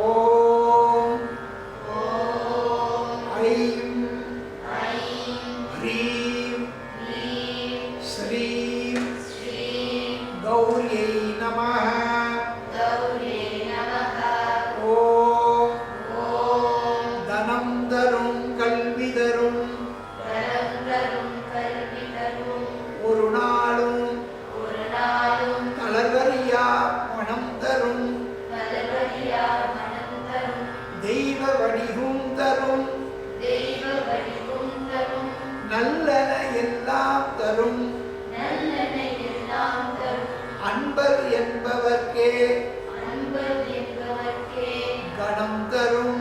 ஓம் நல்லன எல்லாம் தரும். அன்பர் என்பவர்க்கே கணம் தரும்.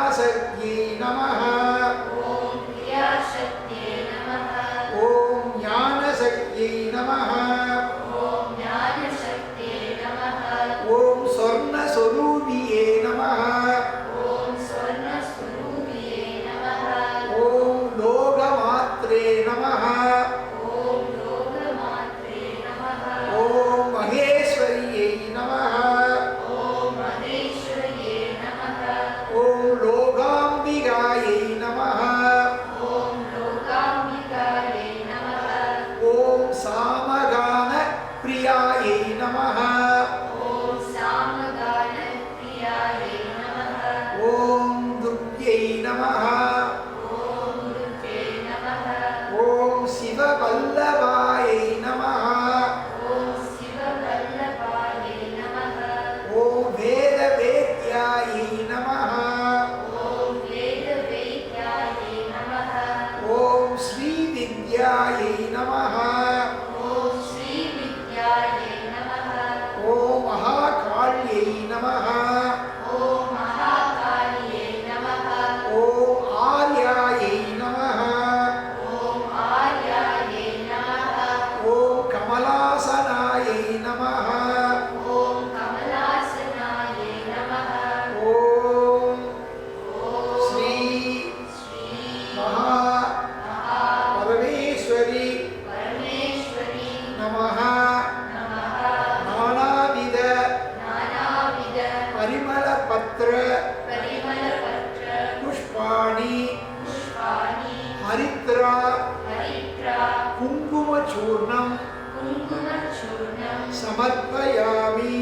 கிரியாசக்தியை நமः ஓம் ஞானசக்தியை நமः ஓம் சொர்ணஸ்வரூபியே நமः ஓம் லோகமாத்ரே நமः ஓம் சிவவல்லபாயை நமः ஓம் வேதவேத்யாயை நமः ஓம் ஸ்ரீவித்யாயை நமः ஓம் மகாகாள்யை நமः நமः நானாவித பரிமளபத்ர புஷ்பாணி ஹரித்ரா குங்குமச்சூர்ணம் குங்குமச்சூர்ணம் சமர்ப்பயாமி